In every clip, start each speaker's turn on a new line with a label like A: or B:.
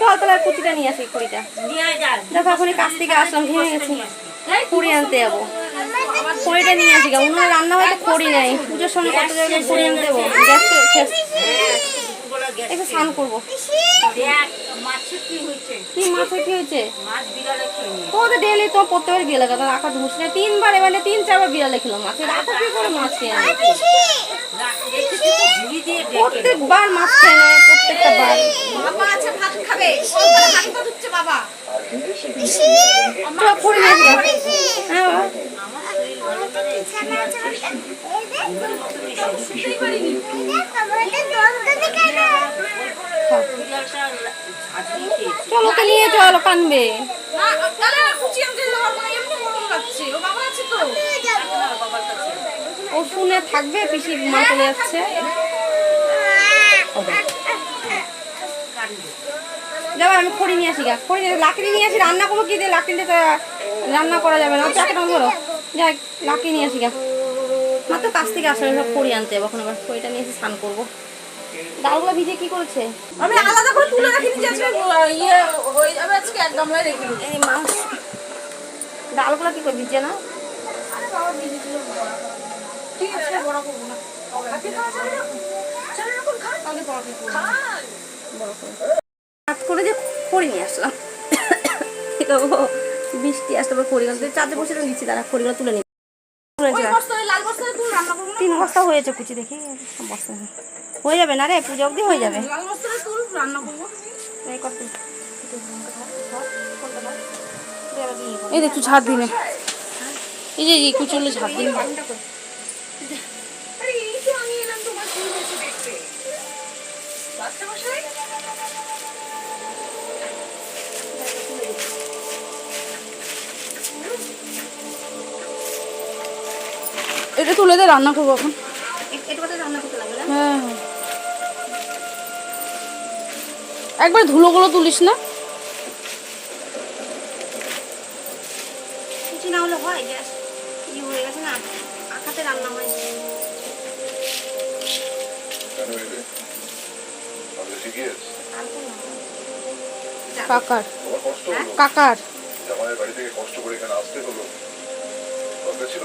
A: চল নিয়ে আসি, কুড়িটা। কাছ থেকে আসলাম কুড়ি আনতে যাব। নিয়ে রান্না নাই। পুজোর কত জায়গায় আনতে স্নান করব। কি হয়েছে? প্রত্যেকবার বিয়ে লাগা রাখা না তিনবার এবারে তিন, চারবার বিড়ালে খেলো মাছ। কি করে মাছ খেয়ে প্রত্যেকবার মাছ খেয়ে প্রত্যেকটা বার
B: বাবা আছে ভাত খাবে। হাত পা ধুচ্ছে বাবা
A: তো করে নিয়ে আসবে হ্যাঁ। চলো নিয়ে চলো কানবে।
B: ও
A: শুনে থাকবে পিসি মা চলে যাচ্ছে। যাব আমি খড়ি নিয়ে আসি গা। খড়ি লাকড়ি নিয়ে আসি রান্না করব কি দিয়ে? লাকড়ি দিয়ে রান্না করা যাবে না। চাকরি ধরো যাই লাকড়ি নিয়ে আসি গা। মাত্র কাছ থেকে আসলে সব খড়ি আনতে যাব এখন আবার খড়িটা নিয়ে এসে স্নান করব। ডালগুলো ভিজে কি করেছে?
B: আমি আলাদা করে তুলে রাখিনি আজকে ইয়ে হয়ে যাবে আজকে এক গামলায় রেখে দিই
A: এই মাছ ডালগুলো কি করে ভিজে না?
B: ঠিক আছে বড় করব না। খাওয়া চলো এখন খা। তাহলে বড় করব? খান
A: কাজ করে যে খড়ি নিয়ে আসলাম। বৃষ্টি আসতে পারে তুই চাঁদে বসে নিচ্ছি তারা খড়িগুলো তুলে নিই। তিন বস্তা হয়েছে কুচি দেখি বস্তা হয়ে- যাবে না রে পুজো অবধি হয়ে যাবে। এই কর তুই। ঝাড় দিনে এই যে এই কুচুলে ঝাড় দিন
B: বাচ্চা
C: এটা তুলে দিয়ে রান্না করব এখন। হ্যাঁ হ্যাঁ। একবার ধুলোগুলো তুলিস না।
A: না হলে হয় গ্যাস ই হয়ে গেছে না আখাতে রান্না হয়।
C: কাকার।
D: তোমার
C: কাকার।
D: জামাইয়ের বাড়ি থেকে কষ্ট করে এখানে আসতে হলো। দরকার ছিল?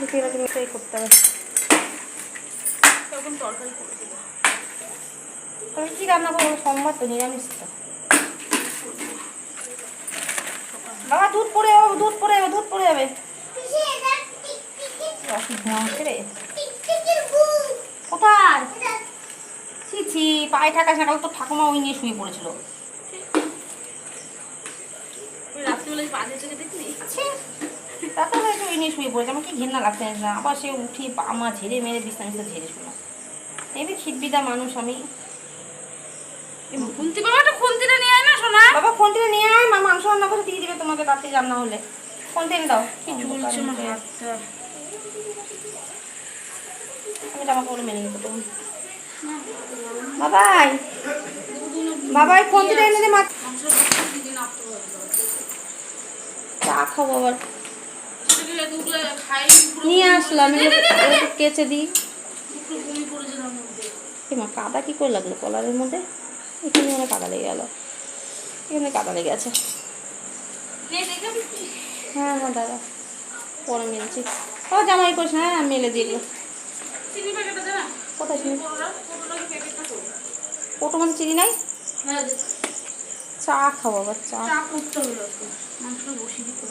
A: দেখি এবার তুমি এটাই করতে হবে।
B: এরকম তরকারি করে দিবো।
A: আমি কি রান্না করব? সোমবার তো নিরামিষ তো। বাবা দুধ পড়ে যাবে দুধ পড়ে যাবে দুধ পড়ে যাবে। কোথায়? ছি ছি পায়ে তো ঠাকুমা ওই নিয়ে শুয়ে পড়েছিল।
B: রাত্রিবেলা বাজে চোখে দেখলি?
A: তারপরে এসে নিয়ে শুয়ে পড়েছে আমার কি ঘেন্না লাগছে না। আবার সে উঠি পা মা ঝেড়ে মেরে বিছনা ঝেড়ে শুনো এমনি খিটবিদা মানুষ আমি।
B: খুন্তি বাবাটা খুন্তিটা নিয়ে আয় না শোনা
A: বাবা ফোন নিয়ে আয় মা মাংস রান্না করে দিয়ে দিবে তোমাকে রাত্রে রান্না হলে। ফোন থেকে দাও কি
B: ঝুলছে আমার
A: আমি জামা মেনে নিতে তখন বাবাই বাবাই ফোন এনে দে মা। চা খাব আবার। নিয়ে আসলাম কেচে দিই। মা কাদা কি করে লাগল কলারের মধ্যে? এখানে মনে কাদা লেগে গেল। এখানে কাদা লেগে আছে। হ্যাঁ হ্যাঁ দাদা। পরে মেলছি। ও জামাই করিস না হ্যাঁ মেলে দিলো। কোথায় চিনি? ওটো মানে চিনি নাই?
B: হ্যাঁ
A: চা খাব আবার চা।
B: করতে হলো বসিয়ে দিতে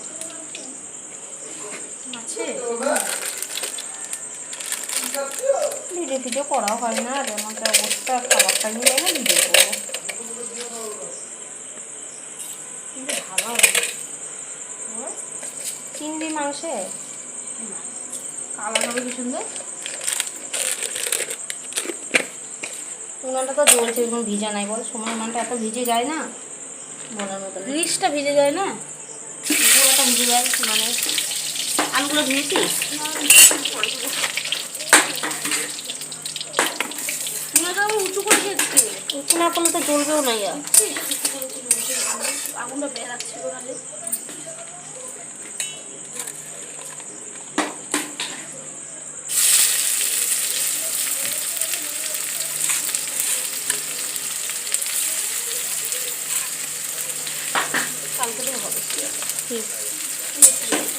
A: ভিডিও ভিডিও করা হয় না রে আমাদের অবস্থা খাবার টাইম যায় না ভিডিও করব
B: কিন্তু ভালো হবে
A: চিংড়ি মাংসে?
B: কালার হবে কি সুন্দর?
A: উনানটা তো জ্বলছে এরকম ভিজা নাই বল। সময় উনানটা এত ভিজে যায় না? বলার মতো না।
C: নিচটা ভিজে যায় না?
A: পুরোটা ভিজে যায় মানে আলুগুলো
C: আবার উঁচু করে গেছে
A: উঁচু না করলে তো জ্বলবেও না ইয়া।
C: আগুনটা বেড়াচ্ছিল না রে
A: কালকে হবে। ঠিক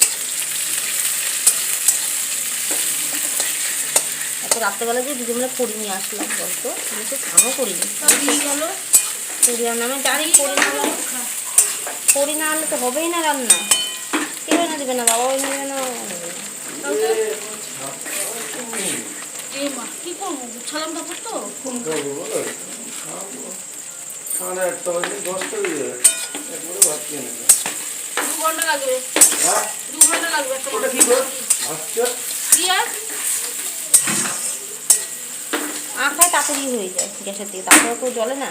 A: রাত্রেবেলা যে দুজনে করি নিয়ে আসলাম বলতো? আমি তো স্নানও করিনি
C: গেল
A: আমি জানি করি না হলে করি না হলে তো হবেই না রান্না। কেউ না দেবে না বাবা এনে দেবে না।
C: কি করব? কাপড় তো।
E: ফোন করব বলো। খাব সাড়ে আটটা বাজে দশটা বেজে যাবে একবারে ভাত খেয়ে নেবে।
C: দু ঘণ্টা লাগবে।
E: হ্যাঁ?
C: দু ঘণ্টা লাগবে
E: ওটা কি
A: আঁখায় তাড়াতাড়ি হয়ে যায় গ্যাসের থেকে তারপরে তো জলে না।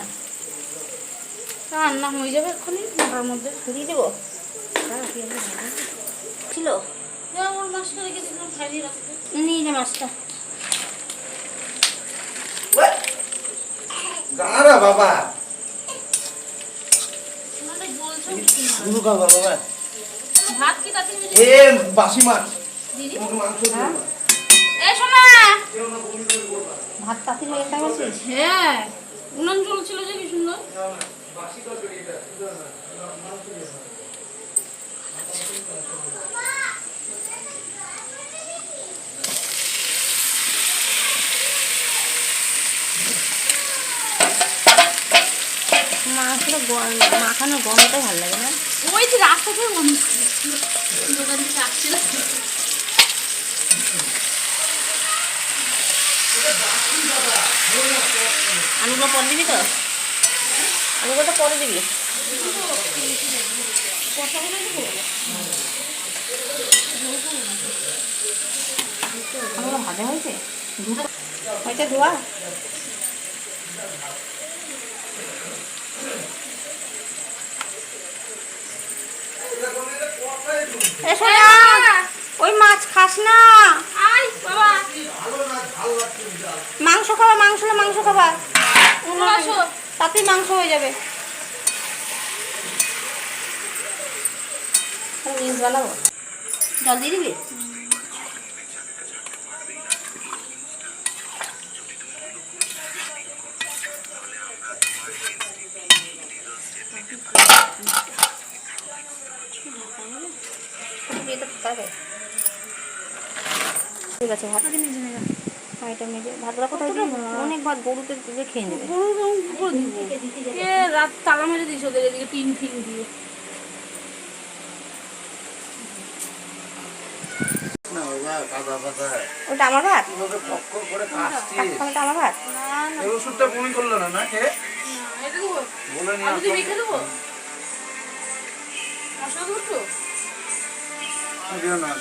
C: রান্না হয়ে যাবে এক্ষুনি নটার মধ্যে
A: দিয়ে দেবো। ছিল। নিয়ে মাছটা।
E: দাঁড়া বাবা। বাবা।
C: ভাত কি তাতে
E: এ বাসি মাছ।
C: দিদি?
E: মাংস
C: এ শোনা
A: ভাত তাঁতি হয়ে
C: হ্যাঁ। উনান জ্বলছিল যে কি সুন্দর?
E: যাও না, বাসি তরকারি এটা, দিও না, মাংস দিও না।
A: মাছটা গ- মাখানোর গন্ধটাই ভালো লাগে না?
C: ওই যে রাস্তা থেকে মনে
A: আলুগুলো পরে দিবি হয়েছে? হয়েছে ধোয়া ওই মাছ খাস না
C: আই বাবা
A: মাংস খাবা মাংস হলে মাংস খাবা
C: তোমরা আসো
A: তাতেই মাংস যাবে। জল দিয়ে দিবি? ঠিক আছে হ্যাঁ এটা মেজে কোথায় দিই অনেক ভাত গরুতে দিয়ে খেয়ে নেবে।
C: গরু এ রাত তালা মেরে দিস ওদের এদিকে টিন ফিন দিয়ে।
A: ওটা আমার ভাত? ওটা আমার ভাত।
E: ওষুধটা বমি করল না না খেয়ে? বলে নিয়ে
C: আলু দিয়ে দেবো। মশলা দেবো তো
E: না।